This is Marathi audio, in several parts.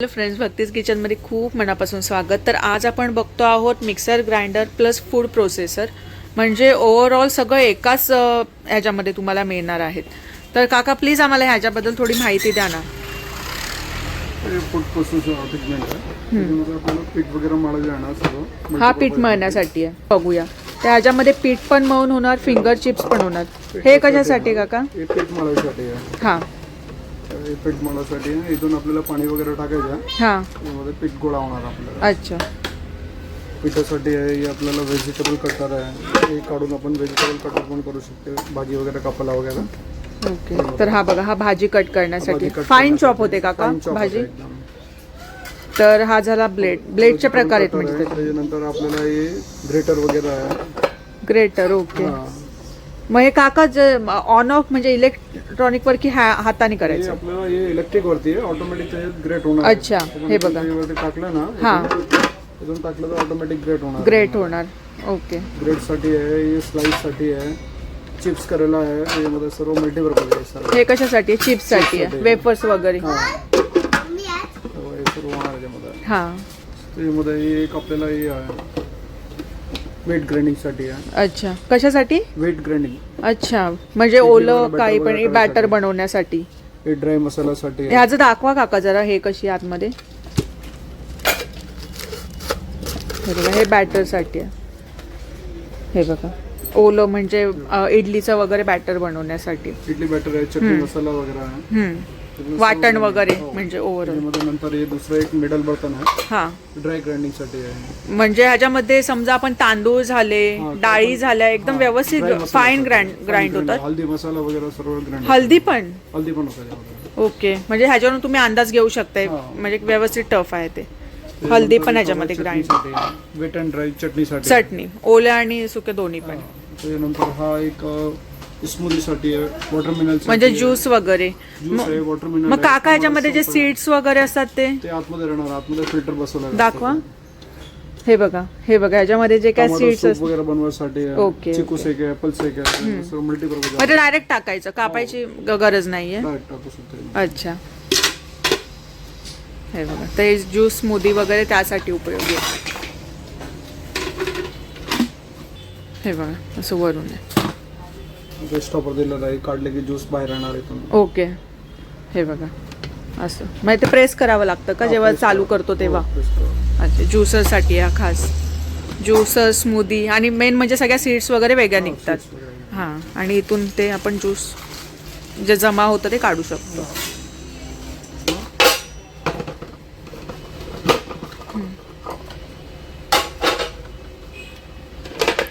हॅलो फ्रेंड्स भक्तीज किचनमध्ये खूप मनापासून स्वागत. तर आज आपण बघतो आहोत mixer grinder plus food processor म्हणजे ओव्हरऑल सगळं एकाच ह्याच्यामध्ये तुम्हाला मिळणार आहेत. तर काका प्लीज आम्हाला ह्याच्याबद्दल थोडी माहिती द्या ना. हे फूड सगळं. हा पीठ मळण्यासाठी आहे. बघूया. तर ह्याच्यामध्ये पीठ पण मळून होणार फिंगर चिप्स पण होणार. हे कशासाठी काका? हे. पीठ आहे. इथून आपल्याला पाणी वगैरे टाकायचं हां. त्यामध्ये पीठ गोळा होणार आपल्याला. अच्छा. पिठासाठी आहे आपल्याला व्हेजिटेबल कटर आहे. हे काढून आपण व्हेजिटेबल कटर पण करू शकतो. भाजी वगैरे कापायला वगैरे. ओके. तर हा बघा हा भाजी कट करण्यासाठी. फाईन. चॉप होते काका Fine chop भाजी? होतं एकदम. तर हा झाला ब्लेड ब्लेडचे प्रकार आहेत म्हणजे. त्याच्यानंतर आपल्याला हे ग्रेटर वगैरे आहे. ग्रेटर ओके हा. मग हे काका ऑन ऑफ म्हणजे इलेक्ट्रॉनिक वर की हा- हाताने हे करायचं. आपल्याला हे इलेक्ट्रिक वरती आहे ऑटोमॅटिक ग्रेट होणार आहे. अच्छा, हे बघा. वरती टाकलं ना हा. टाकलं तर ऑटोमॅटिक ग्रेट होणार. ग्रेट होणार. ओके ब्रेडसाठी आहे हे स्लाईससाठी आहे. चिप्स करायला आहे सर्व मल्टीपर्पज आहे सर्व हे कशासाठी चिप्ससाठी आहे. साठी. वेफर्स वगैरे. हा. सर्व हे सर्व होणार हा. त्याच्यामध्ये हे एक आपल्याला हे आहे. वेट ग्राइंडिंगसाठी आहे. अच्छा. कशासाठी? वेट ग्राइंडिंग अच्छा. म्हणजे ओलं काही पण बॅटर. बनवण्यासाठी. हे ड्राय मसाल्यासाठी आहे. ह्याचं दाखवा काका जरा हे कशी आतमध्ये. हे बघा हे बॅटरसाठी आहे. हे बघा. ओलं म्हणजे अ, इडलीचं वगैरे बॅटर बनवण्यासाठी. इडली बॅटर आहे चटणी मसाला वगैरे आहे. हम्म. वाटण सर्व- वगैरे हो. म्हणजे ओव्हरऑल नंतर हे दुसरं एक मिडल बर्तन आहे हा ड्राय ग्राइंडिंगसाठी आहे. म्हणजे ह्याच्यामध्ये समजा आपण तांदूळ झाले हा, डाळी झाल्या एकदम हा, व्यवस्थित फाईन. Grind grind. होतात. हल्दी मसाला वगैरे सर्व ग्राइंड हल्दी पण? हल्दी पण होतं त्याच्यामध्ये ओके. म्हणजे ह्याच्यावरून तुम्ही अंदाज घेऊ शकताय. हा. म्हणजे व्यवस्थित टफ आहे ते. हल्दी पण ह्याच्यामध्ये ग्राइंड वेट अँड ड्राय चटणीसाठी. चटणी. ओल्या आणि सुके दोन्ही पण. त्याच्यानंतर हा एक स्मूदीसाठी आहे वॉटरमिनल म्हणजे ज्यूस वगैरे. ज्यूस आहे वॉटरमिनल मग काका ह्याच्यामध्ये जे सीड्स वगैरे असतात ते? ते आतमध्ये राहणार आतमध्ये फिल्टर बसवलं दाखवा. हे बघा हे बघा ह्याच्यामध्ये जे काय सीड्स वगैरे बनवायसाठी ओके, चिकू सेक आहे ऍपल सेक आहे सर्व मल्टीपर्पज म्हणजे डायरेक्ट टाकायचं कापायची ग- गरज नाहीये. डायरेक्ट टाकू शकतो. अच्छा. हे बघा ते ज्यूस स्मूदी वगैरे त्यासाठी उपयोगी आहे. हे बघा असं वरून आहे. स्टॉपर दिलेला आहे काढले की ज्यूस बाहेर येणार इथून ओके. हे बघा. असं. म्हणजे ते प्रेस करावं लागतं का जेव्हा चालू करतो तेव्हा? हो, करा. अच्छा ज्युसरसाठी हा खास. ज्युसर स्मूदी आणि मेन म्हणजे सगळ्या सीड्स वगैरे वेगळ्या निघतात. हां आणि इथून ते आपण ज्यूस जे जमा होतं ते काढू शकतो.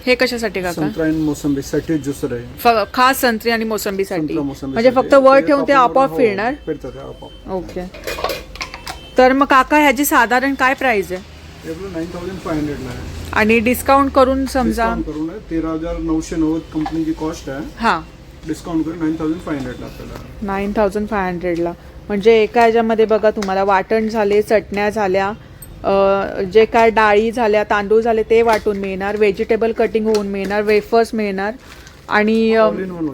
हे कशासाठी काका? संत्रा आणि मोसंबी साठी ज्युसर आहे फ- खास संत्री आणि मोसंबीसाठी. संत्रा मोसंबी म्हणजे फक्त वर ठेवून ते आपोआप फिरणार? फिरतात ते आपोआप. ओके. तर मग काका ह्याची साधारण काय प्राइस आहे? हे आपलं नाईन थाउजंड फाय हंड्रेडला आहे. आणि डिस्काउंट करून समजा? डिस्काउंट करून आहे. तेरा हजार नऊशे नव्वद कंपनीची कॉस्ट आहे. हां. डिस्काउंट करून नाईन थाउजंड फाय हंड्रेडला आपल्याला. नाईन थाउजंड फाय हंड्रेडला म्हणजे एका ह्याच्यामध्ये बघा तुम्हाला वाटण झाले चटण्या झाल्या जे काय डाळी झाल्या तांदूळ झाले ते वाटून मिळणार. व्हेजिटेबल कटिंग होऊन मिळणार वेफर्स मिळणार. आणि.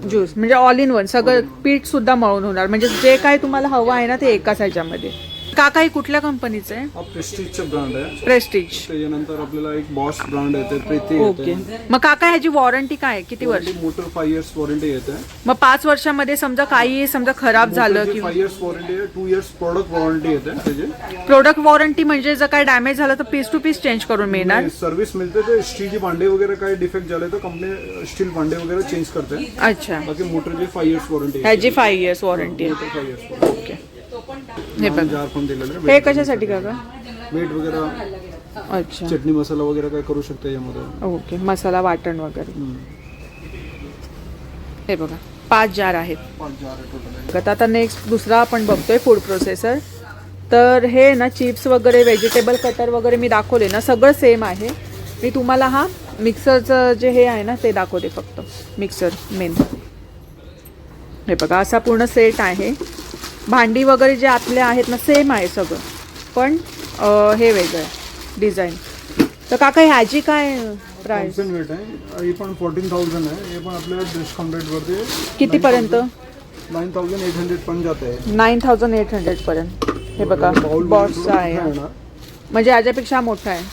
ज्यूस म्हणजे ऑल इन वन सगळं पीठ सुद्धा मळून होणार. म्हणजे जे काय तुम्हाला हवं आहे ना ते एकाच ह्याच्यामध्ये. काका ही कुठल्या कंपनीचं? आहे प्रेस्टिजचा ब्रँड आहे. प्रेस्टिज. त्याच्यानंतर आपल्याला एक बॉस ब्रँड येते प्रीती ओके. येते मग काका ह्याची वॉरंटी काय आहे? किती वर्ष? मोटर फाय इयर्स वॉरंटी येते. मग पाच वर्षामध्ये समजा काही समजा खराब झालं किंवा फाय इयर्स वॉरंटी आहे टू इयर्स प्रोडक्ट वॉरंटी येते त्याची. प्रोडक्ट वॉरंटी म्हणजे जर काय डॅमेज झालं तर पीस टू पीस चेंज करून मिळणार? सर्व्हिस मिळते ते स्टीलची भांडे वगैरे काही डिफेक्ट झाले तर कंपनी स्टील भांडे वगैरे चेंज करते. अच्छा. बाकी मोटरची फाय इयर्स वॉरंटी ह्याची फाय इयर्स वॉरंटी आहे. फाय इयर्स ओके हे बघा. जार पण दिलेलं हे कशासाठी काका? वेट वगैरे अच्छा. चटणी मसाला वगैरे काय करू शकते यामध्ये? ओके मसाला वाटण वगैरे. हे बघा पाच जार आहेत. पाच जार आहे आता आता नेक्स्ट दुसरा आपण बघतोय फूड प्रोसेसर तर हे ना चिप्स वगैरे व्हेजिटेबल कटर वगैरे मी दाखवले ना सगळं सेम आहे. मी तुम्हाला हा मिक्सरचं जे हे आहे ना ते दाखवते फक्त. मिक्सर मेन हे बघा असा पूर्ण सेट आहे. भांडी वगैरे जे आतले आहेत ना सेम आहे सगळं. पण हे वेगळं आहे डिझाईन तर काका ह्याची काय थाउजंड वेट आहे. हे पण फोर्टीन थाउजंड आहे. हे पण आपल्याला डिस्काउंट रेटवरती कितीपर्यंत? नाइन थाउजेंड एट हंड्रेड पण जाते. हैं नाईन थाउजंड एट हंड्रेडपर्यंत हे बघा बॉसचा आहे. म्हणजे याच्यापेक्षा मोठा आहे.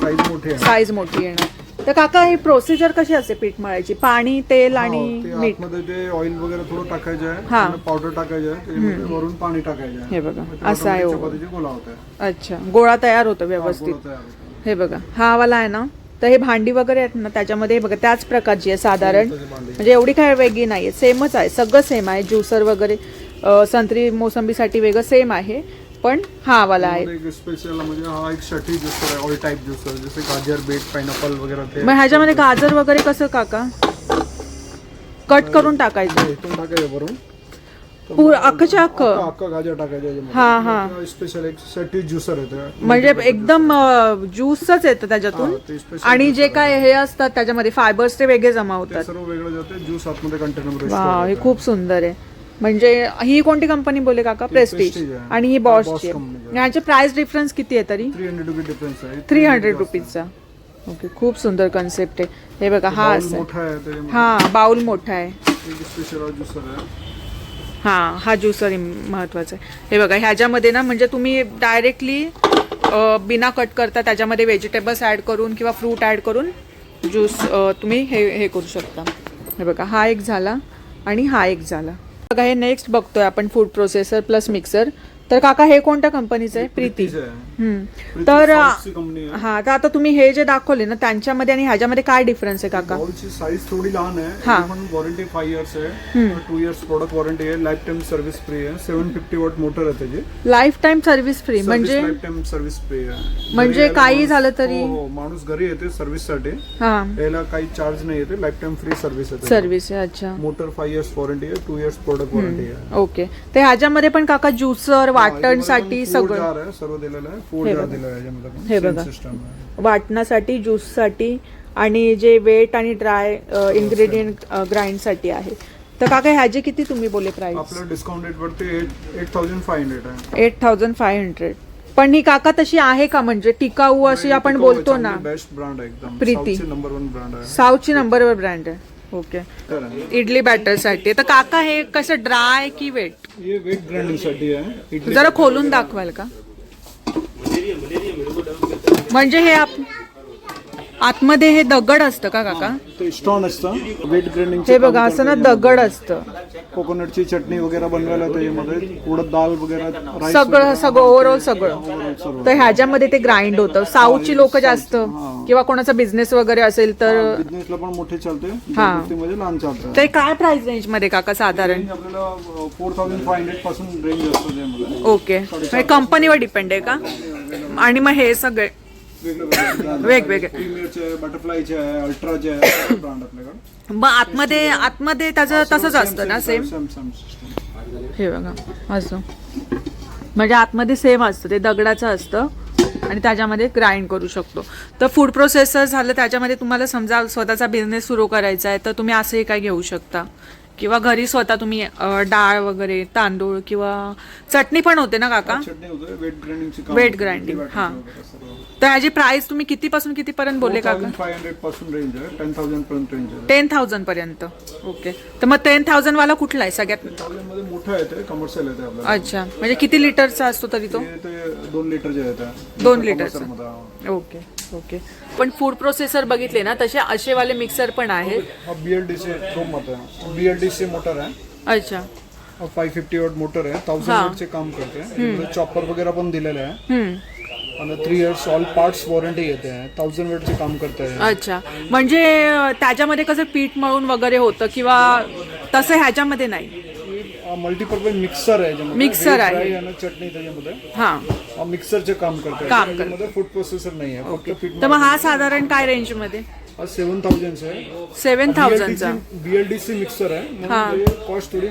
साईज मोठे आहे साईज मोठी येणार. तर काका ही प्रोसिजर कशी असते पीठ मळायची? पाणी तेल आणि मीठ? आतमध्ये ते ऑइल वगैरे थोडं टाकायचं आहे हा. पावडर टाकायचं आहे त्याच्यामध्ये वरून पाणी टाकायचं आहे. हे बघा मग ते असं आहे automatic ओव्हन. चपातीचे गोळा होत आहे अच्छा गोळा तयार होतो व्यवस्थित. हे बघा हा वाला आहे ना? तर हे भांडी वगैरे आहेत ना त्याच्यामध्ये हे बघा त्याच प्रकारची आहे साधारण. म्हणजे एवढी काय वेगळी नाही आहे सेमच आहे सगळं सेम आहे ज्युसर वगैरे अ, संत्री मोसंबीसाठी वेगळं सेम आहे. पण हा वाला आहे एक स्पेशल म्हणजे हा एक ज्युसर आहे ऑल टाईप ज्युसर जसे गाजर बीट पायनॅपल वगैरे ते. मग ह्याच्यामध्ये गाजर वगैरे कसं काका? कट करून टाकायचं. इथून टाकायचं वरून. पूर अख्खच्या अख्ख. अख्खा अख्खा गाजर टाकायचं हा, हा. स्पेशल एक षठी ज्युसर येतं म्हणजे एकदम ज्यूसच येतं त्याच्यातून. हा, ते special आणि जे काय हे असतात त्याच्यामध्ये फायबर्स ते वेगळे जमा ते होतात सर्व वेगळं जाते ज्यूस आतमध्ये कंटेनर वा हे खूप सुंदर आहे. म्हणजे ही कोणती कंपनी बोलले काका? Prestige Prestige. आहे. आणि ही हा, बॉसची Bosch आहे. company ची. ह्याचे प्राइस डिफरन्स किती आहे तरी? थ्री हंड्रेड रुपये डिफरन्स आहे. थ्री हंड्रेड रुपीजचा ओके खूप सुंदर कन्सेप्ट आहे. हे बघा हा असं आहे. मोठा आहे त्याच्यामध्ये. हा बाउल मोठा आहे. एक स्पेशल ज्युसर आहे. हा हा ज्युसर महत्त्वाचा आहे. हे बघा ह्याच्यामध्ये ना म्हणजे तुम्ही डायरेक्टली बिना कट करता त्याच्यामध्ये व्हेजिटेबल्स ॲड करून किंवा फ्रूट ॲड करून ज्यूस तुम्ही हे हे करू शकता. हे बघा हा एक झाला आणि हा एक झाला. बघा हे नेक्स्ट बघतोय आपण फूड प्रोसेसर प्लस मिक्सर तर काका हे कोणत्या कंपनीचं आहे? प्रीती. तर. हा तर आता तुम्ही हे जे दाखवले ना त्यांच्यामध्ये आणि ह्याच्यामध्ये काय डिफरन्स आहे काका? बॉलची साईज थोडी लहान आहे. हा. पण वॉरंटी फाईव्ह इयर्स आहे. टू इयर्स प्रोडक्ट वॉरंटी आहे. लाईफ टाइम सर्व्हिस फ्री आहे. सेव्हन फिफ्टी वॉट मोटर आहे त्याची. लाईफ टाईम सर्व्हिस फ्री म्हणजे? लाईफ टाइम सर्व्हिस फ्री आहे म्हणजे काही झालं तरी- हो, हो, माणूस घरी येते सर्व्हिससाठी. याला काही चार्ज नाही येते. लाईफ टाइम फ्री सर्व्हिस आहे सर्व्हिस आहे अच्छा. मोटर फाईव्ह इयर्स वॉरंटी आहे. टू इयर्स प्रोडक्ट वॉरंटी आहे. ओके तर ह्याच्यामध्ये पण काका ज्युसर वाटणसाठी फूड सगळं. सर्व दिलेलं आहे. हे बघा. हे बघा. वाटण्यासाठी ज्यूससाठी आणि जे वेट आणि ड्राय इन्ग्रेडियंट ग्राइंडसाठी आहे. तर काका ह्याचे किती तुम्ही बोले प्राइस आपलं डिस्काउंटेड वरती एट थाउजंड फाय हंड्रेड आहे. एट थाउजंड फाय हंड्रेड पण ही काका तशी आहे का? म्हणजे टिकाऊ अशी आपण बोलतो ना. बेस्ट ब्रँड आहे एकदम. प्रीती. नंबर वन ब्रँड आहे. साऊथची नंबर वन ब्रँड आहे. ओके. इडली बॅटरसाठी तर काका हे कसं ड्राय की वेट हे वेट ग्राइंडिंगसाठी आहे. जरा खोलून दाखवाल का? म्हणजे हे आप आतमध्ये हे दगड असतं का काका? ते स्टॉन असतं. वेट ग्राइंडिंग हे बघा असं ना दगड असतं. कोकोनटची चटणी वगैरे बनवायला त्याच्यामध्ये उडद दाल वगैरे सगळं सगळं ओव्हरऑल सगळं. तर ह्याच्यामध्ये ते ग्राइंड होतं. साऊथची लोक जास्त. किंवा कोणाचा बिझनेस वगैरे असेल तर बिझनेसला पण मोठे चालते हा. लहान चालतं ते काय प्राइस रेंजमध्ये काका साधारण? फोर थाउजंड फाय हंड्रेडपासून रेंज असतो ओके कंपनीवर डिपेंड आहे का? आणि मग हे सगळे वेगवेगळे. बटरफ्लायचे आहे अल्ट्राचे आहे ब्रँड आपल्याकडे मग आतमध्ये आतमध्ये त्याचं तसंच असतं ना सेम हे बघा असं. म्हणजे आतमध्ये सेम असतं ते दगडाचं असतं आणि त्याच्यामध्ये ग्राइंड करू शकतो. तर फूड प्रोसेसर झालं त्याच्यामध्ये तुम्हाला समजा स्वतःचा बिझनेस सुरू करायचा आहे तर तुम्ही असंही काय घेऊ शकता. किंवा घरी स्वतः तुम्ही अं, डाळ वगैरे तांदूळ किंवा चटणी पण होते ना काका? चटणी होते वेट ग्राइंडिंगची Weight grinding, हा. तर ह्याची प्राइस तुम्ही कितीपासून कितीपर्यंत बोलले काका? फाय हंड्रेडपासून रेंज आहे टेन थाउजंड पर्यंत रेंज आहे. टेन थाउजंड पर्यंत ओके. तर मग टेन थाउजंड वाला कुठला आहे सगळ्यात? थाउजंडमध्ये मोठा येते कमर्शियल येते आपल्याला. अच्छा. म्हणजे किती लिटरचा असतो तरी तो? ते- ते दोन लिटरचे दोन लिटरचा. ओके. ओके पण फूड प्रोसेसर बघितले ना तसे असेवाले मिक्सर पण आहेत. हा बीएलडीसी क्रोम मत आहे. बीएलडीसी मोटर आहे. अच्छा. फाय फिफ्टी वॉट मोटर आहे. थाउजंड वॉटचे काम करते. चॉपर वगैरे पण दिलेलं आहे. हम्म. आणि three years all parts warranty येते. थाउजंड वेटचे काम करते. आहे अच्छा. म्हणजे अं, त्याच्यामध्ये कसं पीठ मळून वगैरे होतं किंवा तसं ह्याच्यामध्ये नाही? मल्टीपर्पज मिक्सर आहे. मिक्सर Veg आहे. fry आणि चटणी त्याच्यामध्ये. हां. हा मिक्सरचे काम करते काम करते. त्याच्यामध्ये फूड प्रोसेसर नाही आहे. फक्त पीठ तर मग हा साधारण काय रेंजमध्ये हा सेवन थाउजंड आहे. सेवन थाउजंडचा बीएलडीसी मिक्सर आहे. हा. म्हणून कॉस्ट थोडी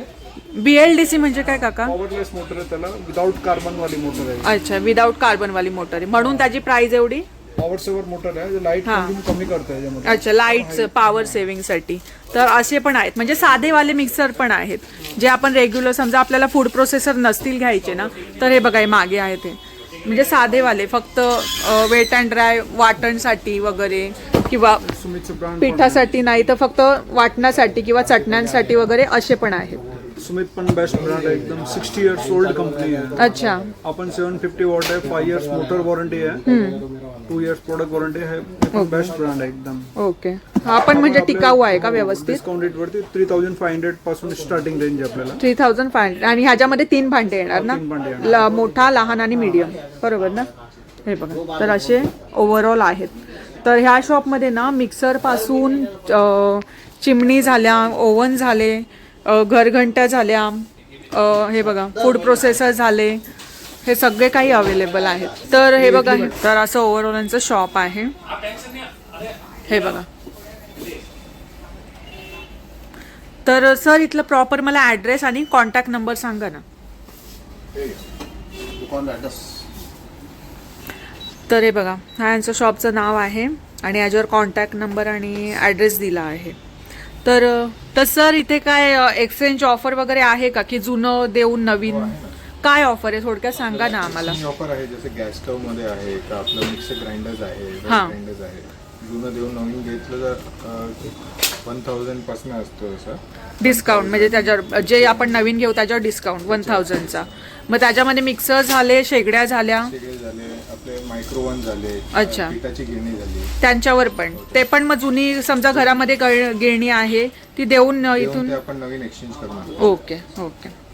बी एल डी सी म्हणजे काय काका? पॉवरलेस मोटर आहे त्याला. विदाउट कार्बन वाली मोटर आहे. अच्छा विदाऊट कार्बनवाली मोटर आहे. म्हणून त्याची प्राइस एवढी? पॉवर सेवर मोटर आहे लाइट हा. कमी करते याच्यामध्ये. अच्छा लाइट पॉवर सेव्हिंगसाठी तर असे पण आहेत. म्हणजे साधेवाले मिक्सर पण आहेत. जे आपण रेग्युलर समजा आपल्याला फूड प्रोसेसर नसतील घ्यायचे ना तर हे बघा हे मागे आहेत हे म्हणजे साधेवाले फक्त वेट अँड ड्राय वाटणसाठी वगैरे किंवा पिठासाठी नाही तर फक्त वाटण्यासाठी किंवा चटण्यांसाठी वगैरे असे पण आहेत. सुमित पण बेस्ट ब्रँड आहे. एकदम सिक्स्टी इयर्स ओल्ड कंपनी आहे. अच्छा. आपण सेवन फिफ्टी वॉट आहे फाय इयर्स मोटर वॉरंटी आहे. टू इयर्स प्रोडक्ट वॉरंटी आहे. बेस्ट ब्रँड आहे एकदम. ओके हा पण म्हणजे टिकाऊ आहे का व्यवस्थित? डिस्काउंट रेट वरती थ्री थाउजंड फाय हंड्रेडपासून स्टार्टिंग रेंज आहे आपल्याला. थ्री थाउजंड फाय हंड्रेड आणि ह्याच्यामध्ये तीन भांडे येणार ना? तीन भांडे येणार. ल- मोठा लहान आणि मीडियम बरोबर ना? हे बघा. तर असे ओव्हरऑल आहेत. तर ह्या शॉपमध्ये ना मिक्सरपासून अ, चिमणी झाल्या ओव्हन झाले घरघंट्या झाल्या हे बघा फूड प्रोसेसर झाले हे सगळे काही अवेलेबल आहेत. तर हे बघा तर असं ओव्हरऑल यांचं शॉप आहे. हे बघा. तर सर इथलं प्रॉपर मला ॲड्रेस आणि कॉन्टॅक्ट नंबर सांगा ना. तर हे बघा हा यांचं शॉपचं नाव आहे आणि याच्यावर कॉन्टॅक्ट नंबर आणि ॲड्रेस दिला आहे. तर तर सर इथे काय एक्सचेंज ऑफर वगैरे आहे का? की जुनं देऊन नवीन? काय ऑफर आहे? थोडक्यात सांगा ना आम्हाला. ऑफर आहे जसे गॅस स्टवमध्ये आहे का आपलं मिक्सर ग्राइंडर्स आहे हां. ग्राइंडर्स आहे. जुनं देऊन नवीन घेतलं तर वन थाउजंडपासून असतो असं. डिस्काउंट म्हणजे त्याच्यावर जे आपण नवीन घेऊ त्याच्यावर डिस्काउंट वन थाउजंडचा. मग त्याच्यामध्ये मिक्सर झाले शेगड्या झाल्या? सगळे झाले आपले मायक्रोवन झाले अच्छा. पिठाची गिरणी झाली. त्यांच्यावर पण. ते पण मग जुनी समजा घरामध्ये गळ- गिरणी आहे ती देऊन अ, देऊन इथून? ते आपण नवीन एक्सचेंज करणार. Okay okay.